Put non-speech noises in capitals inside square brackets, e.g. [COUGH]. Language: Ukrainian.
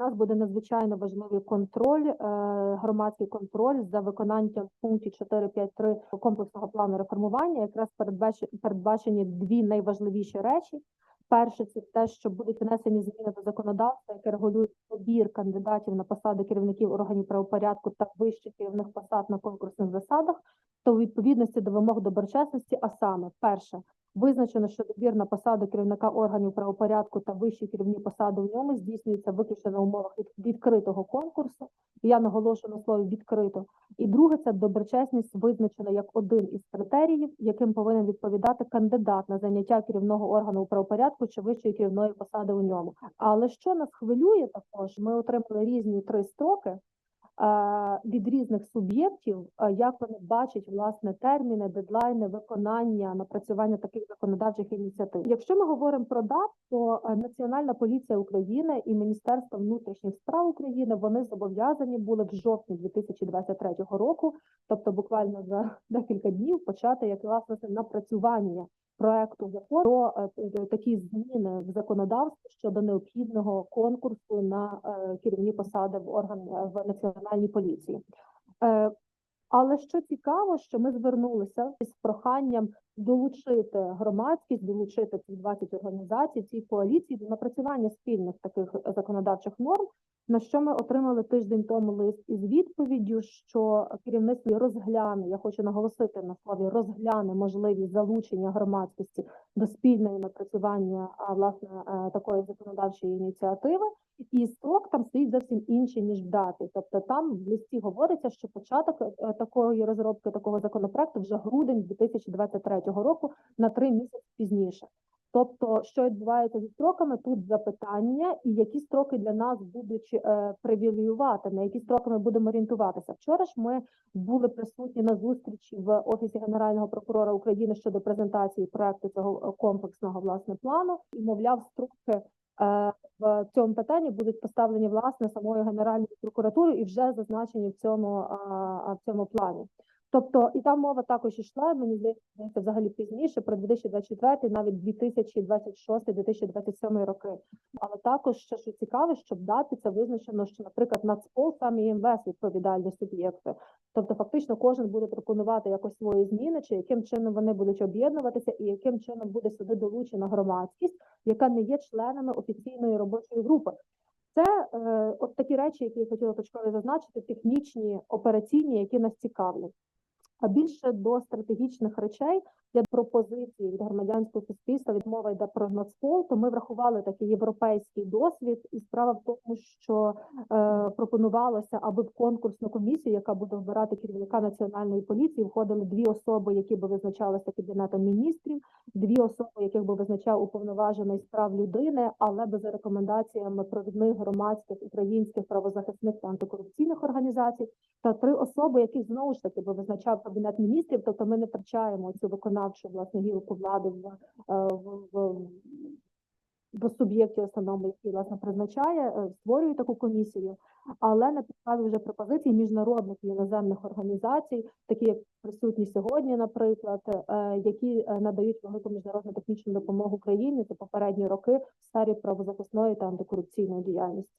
нас буде надзвичайно важливий контроль, е, громадський контроль за виконанням пунктів 4.5.3 комплексного плану реформування. Якраз передбачені дві найважливіші речі. Перше, це те, що будуть внесені зміни до законодавства, яке регулює побір кандидатів на посади керівників органів правопорядку та вищих керівних посад на конкурсних засадах, то у відповідності до вимог доброчесності, а саме перше. Визначено, що добір на посаду керівника органів правопорядку та вищі керівні посади в ньому здійснюється виключно на умовах від, відкритого конкурсу. Я наголошую на слові відкрито. І друге, це доброчесність визначена як один із критеріїв, яким повинен відповідати кандидат на заняття керівного органу правопорядку чи вищої керівної посади у ньому. Але що нас хвилює також, ми отримали різні три строки від різних суб'єктів, е, як вони бачать власне терміни, дедлайни, виконання, напрацювання таких законодавчих ініціатив. Якщо ми говоримо про ДАП, то е, Національна поліція України і Міністерство внутрішніх справ України вони зобов'язані були в жовтні 2023 року, тобто буквально за [LAUGHS] декілька днів, почати як власне напрацювання проекту закону про е, такі зміни в законодавстві щодо необхідного конкурсу на е, керівні посади в орган в національній поліції. Е, Але що цікаво, що ми звернулися з проханням долучити громадськість, долучити ці 20 організацій, ці коаліції до напрацювання спільних таких законодавчих норм. На що ми отримали тиждень тому лист із відповіддю, що керівництво розгляне, я хочу наголосити на слові розгляне можливість залучення громадськості до спільного напрацювання власне е, такої законодавчої ініціативи, і строк там стоїть зовсім інший ніж в дати. Тобто там в листі говориться, що початок е, такої розробки такого законопроекту вже грудень 2023 року на три місяці пізніше. Тобто, що відбувається зі строками, тут запитання, і які строки для нас будуть е, привілеювати, на які строки ми будемо орієнтуватися. Вчора ж ми були присутні на зустрічі в офісі Генерального прокурора України щодо презентації проекту цього е, комплексного власне плану, і мовляв, строки е, в цьому питанні будуть поставлені власне самою Генеральною прокуратурою і вже зазначені в цьому в цьому плані. Тобто, і там мова також йшла, мені здається, взагалі пізніше про 2024, навіть 2026-2027 роки. Але також ще що цікаве, що в даті це визначено, що, наприклад, Нацпол саме і МВС відповідальні суб'єкти. Тобто, фактично, кожен буде пропонувати якось свої зміни, чи яким чином вони будуть об'єднуватися, і яким чином буде сюди долучена громадськість, яка не є членами офіційної робочої групи. Це е, от такі речі, які я хотіла точково зазначити, технічні, операційні, які нас цікавлять. А більше до стратегічних речей для пропозиції від громадянського суспільства відмова йде про Нацпол, то ми врахували такий європейський досвід, і справа в тому, що е, пропонувалося, аби в конкурсну комісію, яка буде обирати керівника національної поліції, входили дві особи, які би визначалися кабінетом міністрів, дві особи, яких би визначав уповноважений з прав людини, але би за рекомендаціями провідних громадських українських правозахисних та антикорупційних організацій, та три особи, яких знову ж таки би визначав кабінет міністрів. Тобто ми не втрачаємо цю виконавчу власне гілку влади в, е, в, в, в суб'єкті основному, який власне призначає, е, створює таку комісію, але на підставі вже пропозицій міжнародних і іноземних організацій, такі як присутні сьогодні, наприклад, е, які надають велику міжнародну технічну допомогу Україні за попередні роки в сфері правозахисної та антикорупційної діяльності.